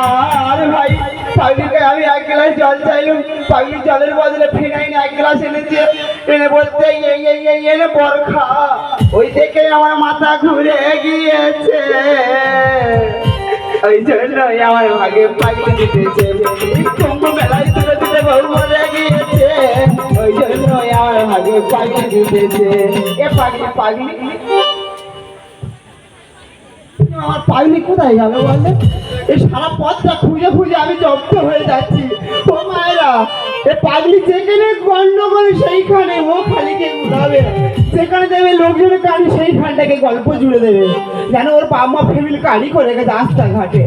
আর ভাই, পাগলিকে আমি এক গ্লাস জল চাইলুম। পাগলি জলের বদলে ফিনাইন এক গ্লাস এনেছে। এনে বলতে এই এই বরখা ওই দেখে আমার মাথা ঘুরে গিয়েছে। ওই জন্যই আমার ভাগে পাগলি জিতেছে কুম্ভ মেলায় আমার পাগলি কোথায় গেল বললে এই সারা পথটা খুঁজে খুঁজে আমি জব্দ হয়ে যাচ্ছি ও মায়েরা এ পাগলি যেখানে গন্ডগোল সেইখানে ও খালিকে উঠাবে যেখানে দেবে লোকজনের কানি সেইখানটাকে গল্প জুড়ে দেবে যেন ওর বাবা ফ্যামিলি কারি করে গেছে রাস্তাঘাটে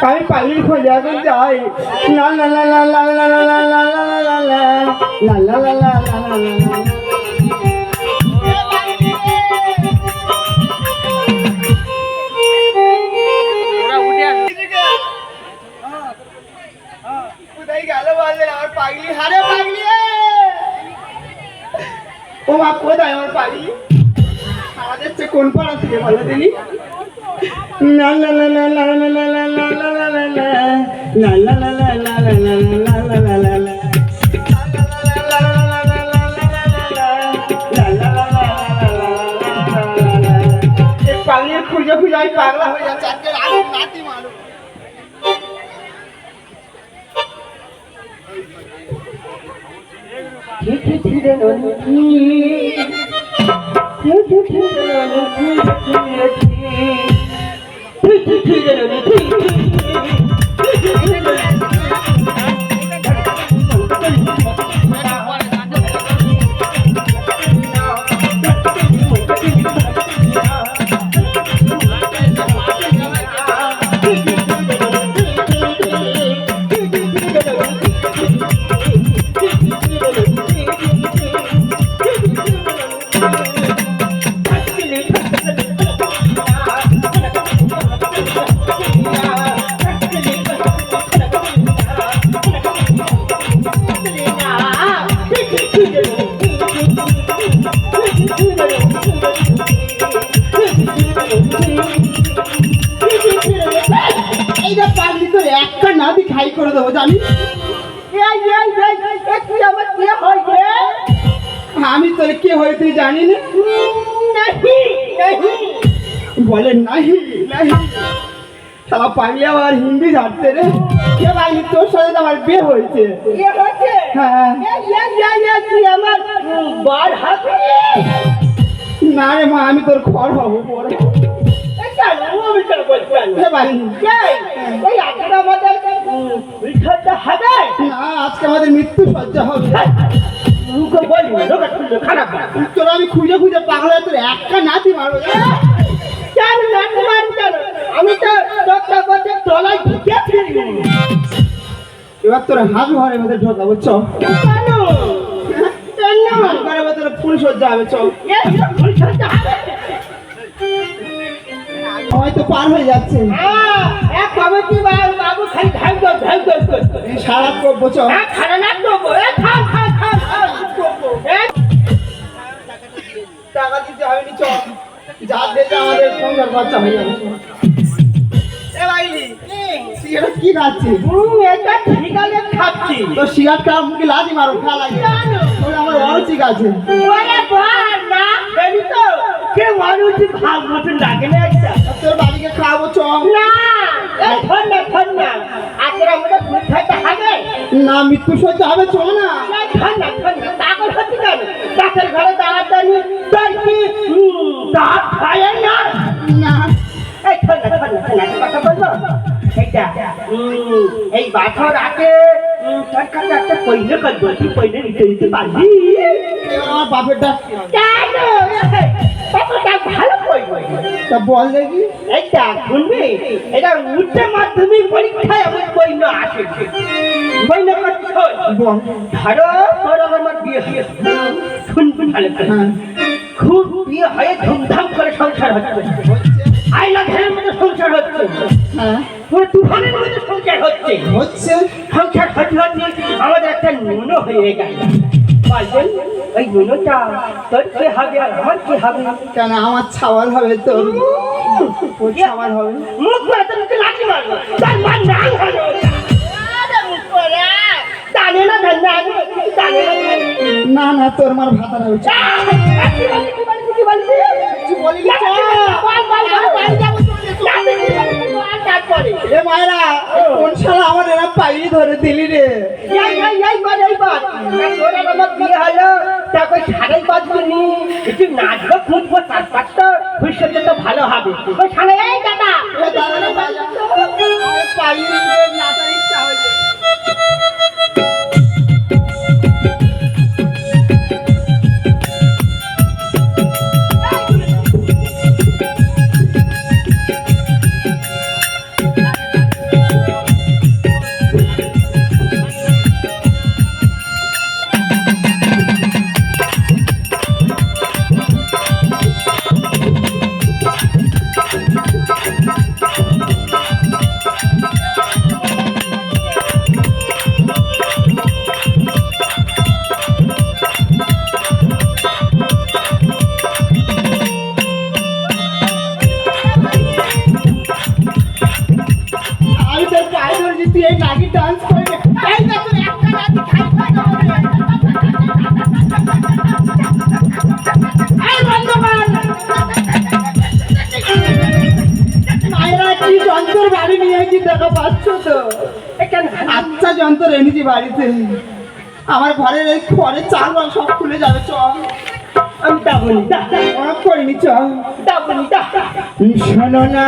আমি পাগলির খোঁজে এখন যাই লা লা লা লা লা লা লা লা লা লা লা লা লা লা লা লা লা লা চেয়ে কোন পাড়া থেকে বলো দিনি না না না না না পাগলা হয়ে যাচ্ছে Thank you. ঠাই করে দেবো জানিস আমি তোর কে হয়েছে তুই জানি না। বলে নাহি আবার হিন্দি রে। কে তোর আমার বিয়ে হয়েছে। হ্যাঁ। আমার বার হাত না রে মা আমি তোর খড় হব পরে। আজকে আমাদের মৃত্যু সহ্য হবে। তোরা আমি খুঁজে খুঁজে পাগলা তোর একটা নাতি মারো এবার তোর হাত ঘরের মধ্যে ঢোকা বুঝছ? কেন? কেন ঘরের মধ্যে ফুল সজ্জা হবে চল। ফুল সজ্জা হয়তো পার হয়ে যাচ্ছে। হ্যাঁ, এক কমিটি বাবু খালি ঢাক দাও, ঢাক দাও, ঢাক সারা করব চ না দেবো, এ খাও, খাও, খাও, খাও। টাকা দিতে হবে চ যা দিতে আমাদের সংসার খরচা হয়ে যাবে এ বাইলি সিগারেট কি খাচ্ছিস? এটা ঠিক আছে খাচ্ছি। তো সিগারেট খাওয়া মুখে লাথি মারো খা লাগে। আমার অরুচি আছে। ওরে বাবা, না। তো, কে মানুষই ভাগ মতন লাগে না একটা। না মৃত্যু সজ্জা হবে চ না না, ঠান্ডা, ঠান্ডা। পাগল হচ্ছি কেন? ডাক্তার ঘরে দাঁড়াতানি, তোর কি, দাঁত খায় না? না এই ঠান্ডা, ঠান্ডা, ঠান্ডা, একটা কথা বলব? এইটা, এই বাছর আগে তোর কাছে একটা পৈন্য করব তুই পৈন্য নিতে পারবি এবার আমার বাপের ডাক কেন কতটা ভালো পৈন্য তা বল দেখি। এইটা শুনবি এটা উচ্চ মাধ্যমিক পরীক্ষায় আমার পৈন্য আসে। বল। ধরো আর আমার বিয়ে শুনবি ভালো হ্যাঁ। খুব বিয়ে হয়ে ধুমধাম করে সংসার হচ্ছে। আইলা ঘরের মধ্যে সংসার হচ্ছে। হ্যাঁ। পুরো তুফানের মধ্যে সংসার হচ্ছে। হচ্ছে। সংসার হতে হতে আমাদের একটা নুনো হয়ে গেল। বলবেন ওই নুনোটা তোর কি হবে আর আমার কি হবে কেন আমার ছাওয়াল হবে তোর তোর ছাওয়াল হবে মুখ মারা তোকে লাঠি মারবো তার মান করে না না জানে না না তোর মার হবে কি কি বলি না পাইনি ধরে দিলি রে। হলো তারপর সাড়ে পাঁচ নাচবো খুঁজবো চার পাঁচটা ভবিষ্যতে তো ভালো হবে। ওই যন্ত্র এনেছি বাড়িতে আমার ঘরের এই ঘরের চাল সব খুলে যাবে, চল। আমি দাবনি দা অনেক করিনি, চল। তা দা শোনো না।